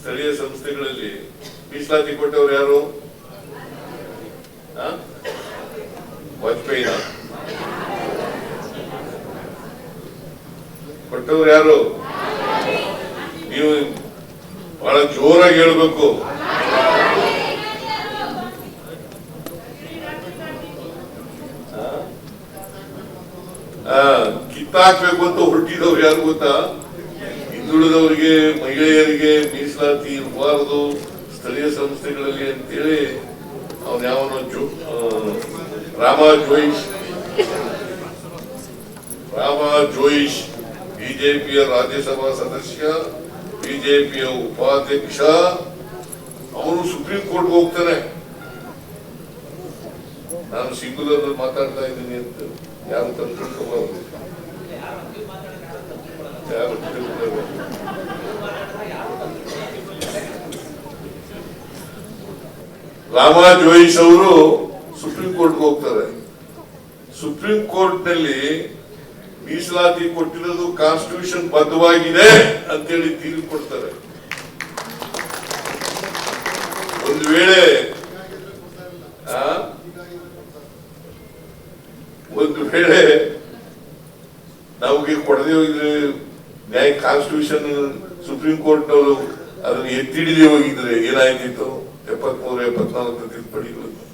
ಸ್ಥಳೀಯ ಸಂಸ್ಥೆಗಳಲ್ಲಿ ಮೀಸಲಾತಿ ಕೊಟ್ಟವ್ರು ಯಾರು? ವಾಜಪೇಯಿನ. ಕೊಟ್ಟವ್ರು ಯಾರು? ನೀವು ಬಹಳ ಜೋರಾಗಿ ಹೇಳ್ಬೇಕು. ಕಿತ್ತಾಕ್ಬೇಕು ಅಂತ ಹೊರಟಿದವ್ರು ಯಾರು ಗೊತ್ತಾ? ಹಿಂದುಳಿದವರಿಗೆ, ಮಹಿಳೆಯರಿಗೆ ಮೀಸಲಾತಿ ಇರಬಾರದು. ಸ್ಥಳೀಯ ಸಂಸ್ಥೆಗಳಲ್ಲಿ ಅಂತೇಳಿ ಅವನ್ ಯಾವನೋ ಜೋ ರಾಮ ಜೋಯಿಶ್. ರಾಮ ಜೋಯಿಶ್, ಬಿಜೆಪಿಯ ರಾಜ್ಯಸಭಾ ಸದಸ್ಯ, ಬಿಜೆಪಿಯ ಉಪಾಧ್ಯಕ್ಷ. ಅವನು ಸುಪ್ರೀಂ ಕೋರ್ಟ್ಗೆ ಹೋಗ್ತಾನೆ. ನಾನು ಸಿಂಗುಲರ್ ಮಾತಾಡ್ತಾ ಇದ್ದೀನಿ ಅಂತ ಯಾರು ತಂದು ರಾಮ ಜೋಯಿಸ್ ಅವರು ಸುಪ್ರೀಂ ಕೋರ್ಟ್ ಹೋಗ್ತಾರೆ. ಸುಪ್ರೀಂ ಕೋರ್ಟ್ನಲ್ಲಿ ಮೀಸಲಾತಿ ಕೊಟ್ಟಿರೋದು ಕಾನ್ಸ್ಟಿಟ್ಯೂಷನ್ ಬದ್ಧವಾಗಿದೆ ಅಂತೇಳಿ ತೀರ್ಪು ಕೊಡ್ತಾರೆ. ಒಂದು ವೇಳೆ ಒಂದು ವೇಳೆ ನಮಗೆ ಕೊಡದೆ ಹೋಗಿದ್ರೆ ನ್ಯಾಯ ಕಾನ್ಸ್ಟಿಟ್ಯೂಷನ್ ಸುಪ್ರೀಂ ಕೋರ್ಟ್ನವರು ಅದನ್ನು ಎತ್ತಿಡಿದೇ ಹೋಗಿದ್ರೆ ಏನಾಯ್ತಿತ್ತು? ಎಪ್ಪತ್ಮೂರು, ಎಪ್ಪತ್ನಾಲ್ಕು ತಿದ್ದುಪಡಿಗಳನ್ನು.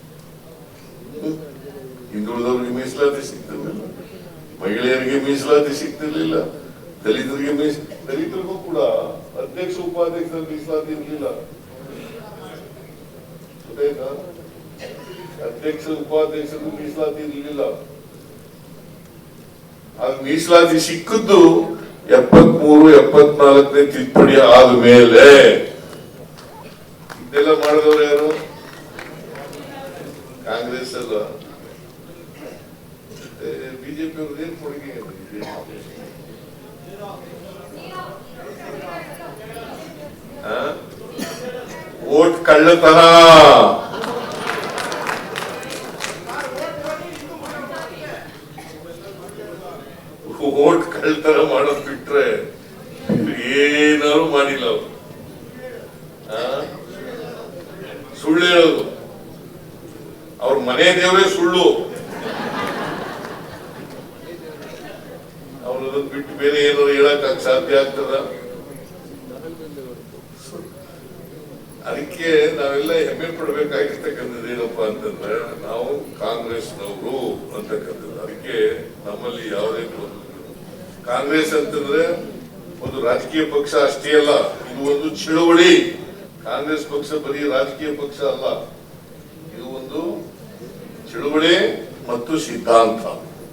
ಹಿಂದುಳಿದವರಿಗೆ ಮೀಸಲಾತಿ ಸಿಗ್ತಿರ್ಲಿಲ್ಲ ಮಹಿಳೆಯರಿಗೆ ಮೀಸಲಾತಿ ಸಿಗ್ತಿರ್ಲಿಲ್ಲ. ದಲಿತರಿಗೆ ದಲಿತರಿಗೂ ಕೂಡ ಅಧ್ಯಕ್ಷ, ಉಪಾಧ್ಯಕ್ಷರ ಮೀಸಲಾತಿ ಇರಲಿಲ್ಲ. ಅಧ್ಯಕ್ಷ, ಉಪಾಧ್ಯಕ್ಷರು ಮೀಸಲಾತಿ ಇರಲಿಲ್ಲ. ಆಗ ಮೀಸಲಾತಿ ಸಿಕ್ಕದ್ದು ಎಪ್ಪತ್ಮೂರು, ಎಪ್ಪತ್ನಾಲ್ಕನೇ ತಿದ್ದುಪಡಿ ಆದ್ಮೇಲೆ. ಇದೆಲ್ಲ ಮಾಡಿದವರು ಯಾರು? ಕಾಂಗ್ರೆಸ್ ಅಲ್ಲ ಬಿಜೆಪಿ ಅವ್ರದ್ದು ಏನ್ ಕೊಡುಗೆ? ಓಟ್ ಕಳ್ಳತನ ಓಟ್ ಕಳ್ತನ ಮಾಡೋದ್ ಬಿಟ್ರೆ ಏನಾದ್ರು ಮಾಡಿಲ್ಲ ಅವರು ಆ? ಸುಳ್ಳು ಹೇಳೋದು ಅವ್ರ ಮನೆ ದೇವರೇ ಸುಳ್ಳು. ಅವ್ರನ್ನ ಬಿಟ್ಟು ಬೇರೆ ಏನಾದ್ರು ಹೇಳಕ್ ಸಾಧ್ಯ ಆಗ್ತದ? ಅದಕ್ಕೆ ನಾವೆಲ್ಲ ಹೆಮ್ಮೆ ಪಡ್ಬೇಕಾಗಿರ್ತಕ್ಕಂಥದ್ದು ಏನಪ್ಪಾ ಅಂತಂದ್ರೆ, ನಾವು ಕಾಂಗ್ರೆಸ್ನವರು ಅಂತಕ್ಕಂಥದ್ದು. ಅದಕ್ಕೆ ನಮ್ಮಲ್ಲಿ ಯಾವುದೇ ಕಾಂಗ್ರೆಸ್ ಅಂತಂದ್ರೆ ಒಂದು ರಾಜಕೀಯ ಪಕ್ಷ ಅಷ್ಟೇ ಅಲ್ಲ, ಇದು ಒಂದು ಚಳುವಳಿ. ಕಾಂಗ್ರೆಸ್ ಪಕ್ಷ ಬರೀ ರಾಜಕೀಯ ಪಕ್ಷ ಅಲ್ಲ. ಚಳುವಳಿ ಮತ್ತು ಸಿದ್ಧಾಂತ